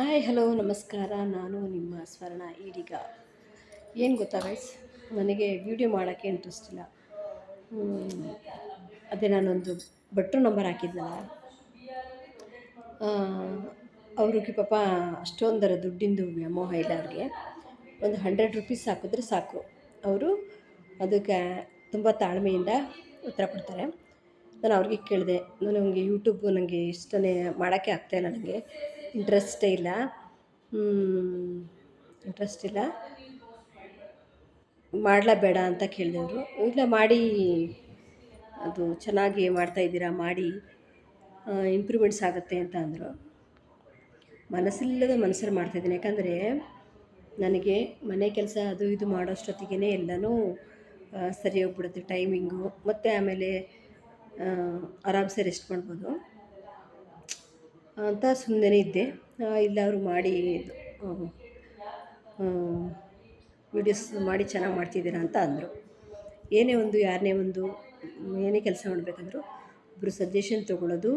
Hi hello ನಮಸ್ಕಾರ. ನಾನು ನಿಮ್ಮ ಸ್ವರ್ಣ ಈಡಿಗ. ಏನು ಗೊತ್ತಾ ಗೈಸ್ ನನಗೆ ವಿಡಿಯೋ ಮಾಡೋಕ್ಕೆ ಇಂಟ್ರೆಸ್ಟ್ ಇಲ್ಲ. ಅದೇ ನಾನೊಂದು ಭಟ್ರು ನಂಬರ್ ಹಾಕಿದ್ನಲ್ಲ. ಅವ್ರಿಗೆ ಪಾಪ ಅಷ್ಟೊಂದರ ದುಡ್ಡಿಂದು ವ್ಯಾಮೋಹ ಇಲ್ಲ ಅವ್ರಿಗೆ. ಒಂದು ಹಂಡ್ರೆಡ್ ರುಪೀಸ್ ಹಾಕಿದ್ರೆ ಸಾಕು. ಅವರು ಅದಕ್ಕೆ ತುಂಬ ತಾಳ್ಮೆಯಿಂದ ಉತ್ತರ ಕೊಡ್ತಾರೆ. ನಾನು ಅವ್ರಿಗೆ ಕೇಳಿದೆ. ನನಗೆ ಯೂಟ್ಯೂಬ್ ನನಗೆ ಇಷ್ಟನೇ ಮಾಡೋಕ್ಕೆ ಆಗ್ತಾಯಿಲ್ಲ ನನಗೆ ಇಂಟ್ರೆಸ್ಟೇ ಇಲ್ಲ. ಇಂಟ್ರೆಸ್ಟ್ ಇಲ್ಲ. ಮಾಡಲಾ ಬೇಡ ಅಂತ ಕೇಳಿದವರು. ಇಲ್ಲ, ಮಾಡಿ. ಅದು ಚೆನ್ನಾಗಿ ಮಾಡ್ತಾಯಿದ್ದೀರಾ ಮಾಡಿ. ಇಂಪ್ರೂವ್ಮೆಂಟ್ಸ್ ಆಗುತ್ತೆ ಅಂತ ಅಂದರು. ಮನಸ್ಸಿಲ್ಲದ ಮನಸ್ಸಲ್ಲಿ ಮಾಡ್ತಾಯಿದ್ದೀನಿ ಯಾಕಂದರೆ ನನಗೆ ಮನೆ ಕೆಲಸ ಅದು ಇದು ಮಾಡೋಷ್ಟೊತ್ತಿಗೆ ಎಲ್ಲನೂ ಸರಿ ಹೋಗ್ಬಿಡುತ್ತೆ ಟೈಮಿಂಗು ಮತ್ತು ಆಮೇಲೆ ಆರಾಮ್ಸೆ ರೆಸ್ಟ್ ಮಾಡ್ಬೋದು. ಅಂತ ಸುಮ್ಮನೆ ಇದ್ದೆ. ಇಲ್ಲ, ಅವರು ಮಾಡಿ ವೀಡಿಯೋಸ್ ಮಾಡಿ ಚೆನ್ನಾಗಿ ಮಾಡ್ತಿದ್ದೀರಾ ಅಂತ ಅಂದರು. ಏನೇ ಒಂದು ಯಾರನ್ನೇ ಒಂದು, ಏನೇ ಕೆಲಸ ಮಾಡಬೇಕಂದ್ರು ಒಬ್ಬರು ಸಜೆಷನ್ ತೊಗೊಳ್ಳೋದು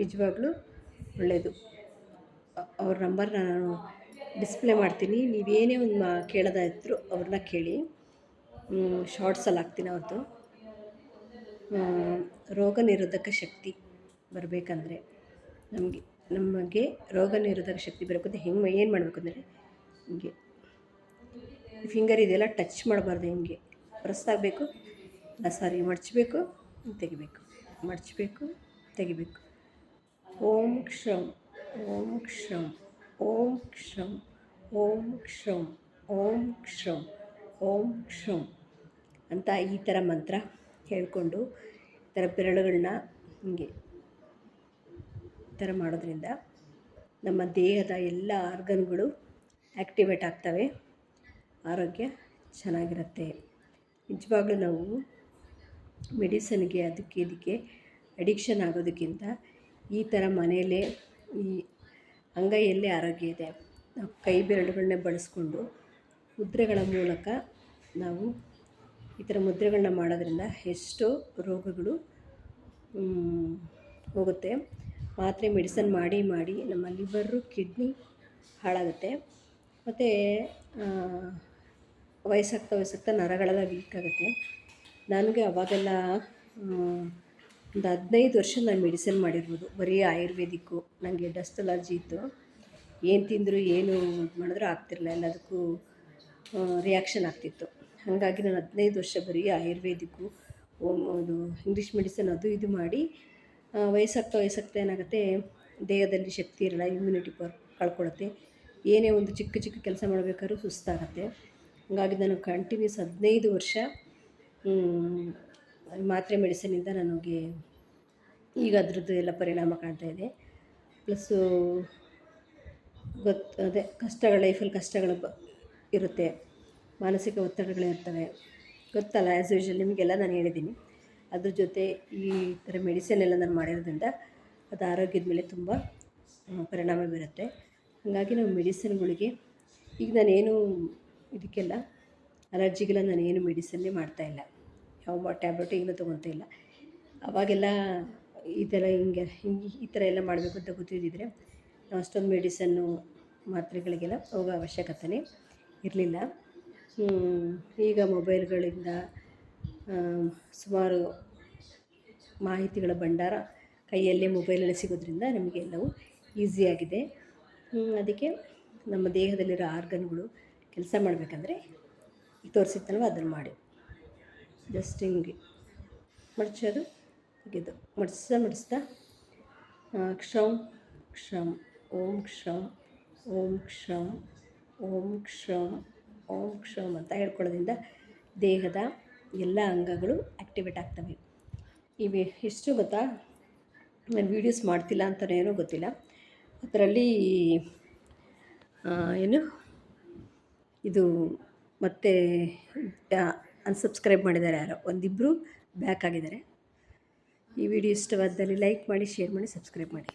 ನಿಜವಾಗ್ಲೂ ಒಳ್ಳೆಯದು ಅವ್ರ ನಂಬರ್ನ ನಾನು ಡಿಸ್ಪ್ಲೇ ಮಾಡ್ತೀನಿ. ನೀವೇನೇ ಒಂದು ಮಾ ಕೇಳೋದಾಯಿದ್ರು ಅವ್ರನ್ನ ಕೇಳಿ. ಶಾರ್ಟ್ಸಲ್ಲಿ ಹಾಕ್ತೀನಿ ಅವ್ರದ್ದು ರೋಗ ನಿರೋಧಕ ಶಕ್ತಿ. ಬರಬೇಕಂದ್ರೆ ನಮಗೆ ನಮಗೆ ರೋಗ ನಿರೋಧಕ ಶಕ್ತಿ ಬರಬೇಕಂದ್ರೆ ಹೆಂಗೆ ಏನು ಮಾಡಬೇಕು ಅಂದರೆ ಹಿಂಗೆ ಫಿಂಗರ್ ಇದೆಲ್ಲ ಟಚ್ ಮಾಡಬಾರ್ದು ಹಿಂಗೆ. ಪ್ರೆಸ್ ಆಗಬೇಕು ಇಲ್ಲ ಸಾರಿ ಮಡಚಬೇಕು, ತೆಗಿಬೇಕು. ಮಡಚಬೇಕು, ತೆಗಿಬೇಕು. ಓಂ ಕ್ಷಂ ಓಂ ಕ್ಷಂ ಓಂ ಕ್ಷಂ ಓಂ ಕ್ಷಂ ಓಂ ಕ್ಷಂ ಓಂ ಕ್ಷಂ ಅಂತ ಈ ಥರ ಮಂತ್ರ ಹೇಳಿಕೊಂಡು ಈ ಥರ ಬೆರಳುಗಳನ್ನ ಹಿಂಗೆ ಥರ ಮಾಡೋದ್ರಿಂದ ನಮ್ಮ ದೇಹದ ಎಲ್ಲ ಆರ್ಗನ್ಗಳು ಆ್ಯಕ್ಟಿವೇಟ್ ಆಗ್ತವೆ. ಆರೋಗ್ಯ ಚೆನ್ನಾಗಿರುತ್ತೆ. ನಿಜವಾಗ್ಲೂ ನಾವು ಮೆಡಿಸನ್ಗೆ ಅದಕ್ಕೆ ಇದಕ್ಕೆ ಅಡಿಕ್ಷನ್ ಆಗೋದಕ್ಕಿಂತ ಈ ಥರ ಮನೆಯಲ್ಲೇ ಈ ಅಂಗೈಯಲ್ಲೇ ಆರೋಗ್ಯ ಇದೆ. ನಾವು ಕೈ ಬೆರಳುಗಳನ್ನೇ ಬಳಸ್ಕೊಂಡು ಮುದ್ರೆಗಳ ಮೂಲಕ ನಾವು ಈ ಥರ ಮುದ್ರೆಗಳನ್ನ ಮಾಡೋದ್ರಿಂದ ಎಷ್ಟೋ ರೋಗಗಳು ಹೋಗುತ್ತೆ. ಮಾತ್ರೆ ಮೆಡಿಸನ್ ಮಾಡಿ ಮಾಡಿ ನಮ್ಮ ಲಿವರು ಕಿಡ್ನಿ ಹಾಳಾಗುತ್ತೆ. ಮತ್ತು ವಯಸ್ಸಾಗ್ತಾ ವಯಸ್ಸಾಗ್ತಾ ನರಗಳೆಲ್ಲ ವೀಕ್ ಆಗುತ್ತೆ. ನನಗೆ ಅವಾಗೆಲ್ಲ ಒಂದು ಹದಿನೈದು ವರ್ಷ ನಾನು ಮೆಡಿಸನ್ ಮಾಡಿರ್ಬೋದು. ಬರೀ ಆಯುರ್ವೇದಿಕ್ಕು. ನನಗೆ ಡಸ್ಟ್ ಅಲರ್ಜಿ ಇತ್ತು. ಏನು ತಿಂದರೂ, ಏನು ಮಾಡಿದ್ರೂ ಆಗ್ತಿರಲಿಲ್ಲ. ಎಲ್ಲದಕ್ಕೂ ರಿಯಾಕ್ಷನ್ ಆಗ್ತಿತ್ತು. ಹಾಗಾಗಿ ನಾನು ಹದಿನೈದು ವರ್ಷ ಬರೀ ಆಯುರ್ವೇದಿಕ್ಕು ಇಂಗ್ಲೀಷ್ ಮೆಡಿಸನ್ ಅದು ಇದು ಮಾಡಿ ವಯಸ್ಸಾಗ್ತಾ ವಯಸ್ಸಾಗ್ತಾ ಏನಾಗುತ್ತೆ, ದೇಹದಲ್ಲಿ ಶಕ್ತಿ ಇರಲ್ಲ ಇಮ್ಯುನಿಟಿ ಪವರ್ ಕಳ್ಕೊಳ್ಳುತ್ತೆ ಏನೇ ಒಂದು ಚಿಕ್ಕ ಚಿಕ್ಕ ಕೆಲಸ ಮಾಡಬೇಕಾದ್ರೂ ಸುಸ್ತಾಗುತ್ತೆ. ಹಾಗಾಗಿ ನಾನು ಕಂಟಿನ್ಯೂಸ್ ಹದಿನೈದು ವರ್ಷ ಮಾತ್ರೆ ಮೆಡಿಸಿನಿಂದ ನನಗೆ ಈಗ ಅದರದ್ದು ಎಲ್ಲ ಪರಿಣಾಮ ಕಾಣ್ತಾ ಇದೆ. ಪ್ಲಸ್ಸು ಗೊತ್ತು ಅದೇ ಕಷ್ಟಗಳು ಲೈಫಲ್ಲಿ ಕಷ್ಟಗಳು ಬ, ಇರುತ್ತೆ. ಮಾನಸಿಕ ಒತ್ತಡಗಳಿರ್ತವೆ ಗೊತ್ತಲ್ಲ ಆ್ಯಸ್ ಯೂಶಲ್ ನಿಮಗೆಲ್ಲ ನಾನು ಹೇಳಿದ್ದೀನಿ. ಅದ್ರ ಜೊತೆ ಈ ಥರ ಮೆಡಿಸಿನ್ ಎಲ್ಲ ನಾನು ಮಾಡಿರೋದ್ರಿಂದ ಅದು ಆರೋಗ್ಯದ ಮೇಲೆ ತುಂಬ ಪರಿಣಾಮ ಬೀರುತ್ತೆ. ಹಾಗಾಗಿ ನಾವು ಮೆಡಿಸಿನ್ಗಳಿಗೆ ಈಗ ನಾನೇನು ಇದಕ್ಕೆಲ್ಲ ಅಲರ್ಜಿಗೆಲ್ಲ ನಾನೇನು ಮೆಡಿಸನ್ನೇ ಮಾಡ್ತಾಯಿಲ್ಲ ಯಾವ ಟ್ಯಾಬ್ಲೆಟ್ ಈಗಲೂ ತೊಗೊತಾ ಇಲ್ಲ. ಅವಾಗೆಲ್ಲ ಈ ಥರ ಹಿಂಗೆ ಹಿಂಗೆ ಈ ಥರ ಎಲ್ಲ ಮಾಡಬೇಕು ಅಂತ ಗೊತ್ತಿದ್ದಿದ್ರೆ ನಾವು ಅಷ್ಟೊಂದು ಮೆಡಿಸನ್ನು ಮಾತ್ರೆಗಳಿಗೆಲ್ಲ ಹೋಗೋ ಅವಶ್ಯಕತೆನೇ ಇರಲಿಲ್ಲ. ಈಗ ಮೊಬೈಲ್ಗಳಿಂದ ಸುಮಾರು ಮಾಹಿತಿಗಳ ಭಂಡಾರ ಕೈಯಲ್ಲೇ ಮೊಬೈಲಲ್ಲಿ ಸಿಗೋದ್ರಿಂದ ನಮಗೆ ಎಲ್ಲವೂ ಈಸಿಯಾಗಿದೆ ಅದಕ್ಕೆ ನಮ್ಮ ದೇಹದಲ್ಲಿರೋ ಆರ್ಗನ್ಗಳು ಕೆಲಸ ಮಾಡಬೇಕಂದ್ರೆ ತೋರಿಸಿತ್ತಲ್ವ, ಅದನ್ನು ಮಾಡಿ. ಜಸ್ಟ್ ಹಿಂಗೆ ಮಡಚೋದು ತೆಗೆದು ಮಡಿಸ್ತಾ ಮಡಿಸ್ತಾ ಕ್ಷಮ್ ಕ್ಷಂ ಕ್ಷಂ, ಓಂ ಕ್ಷಂ ಓಂ ಕ್ಷಂ ಓಂ ಕ್ಷಂ ಓಂ ಕ್ಷಂ ಅಂತ ಹೇಳ್ಕೊಳ್ಳೋದ್ರಿಂದ ದೇಹದ ಎಲ್ಲ ಅಂಗಗಳು ಆ್ಯಕ್ಟಿವೇಟ್ ಆಗ್ತವೆ. ಇವೆ ಎಷ್ಟು ಗೊತ್ತಾ? ನಾನು ವೀಡಿಯೋಸ್ ಮಾಡ್ತಿಲ್ಲ ಅಂತಲೇ ಗೊತ್ತಿಲ್ಲ. ಅದರಲ್ಲಿ ಏನು? ಇದು ಮತ್ತೆ ಅನ್ಸಬ್ಸ್ಕ್ರೈಬ್ ಮಾಡಿದ್ದಾರೆ ಯಾರೋ. ಒಂದಿಬ್ಬರು ಬ್ಯಾಕ್ ಆಗಿದ್ದಾರೆ. ಈ ವಿಡಿಯೋ ಇಷ್ಟವಾದಲ್ಲಿ ಲೈಕ್ ಮಾಡಿ ಶೇರ್ ಮಾಡಿ ಸಬ್ಸ್ಕ್ರೈಬ್ ಮಾಡಿ.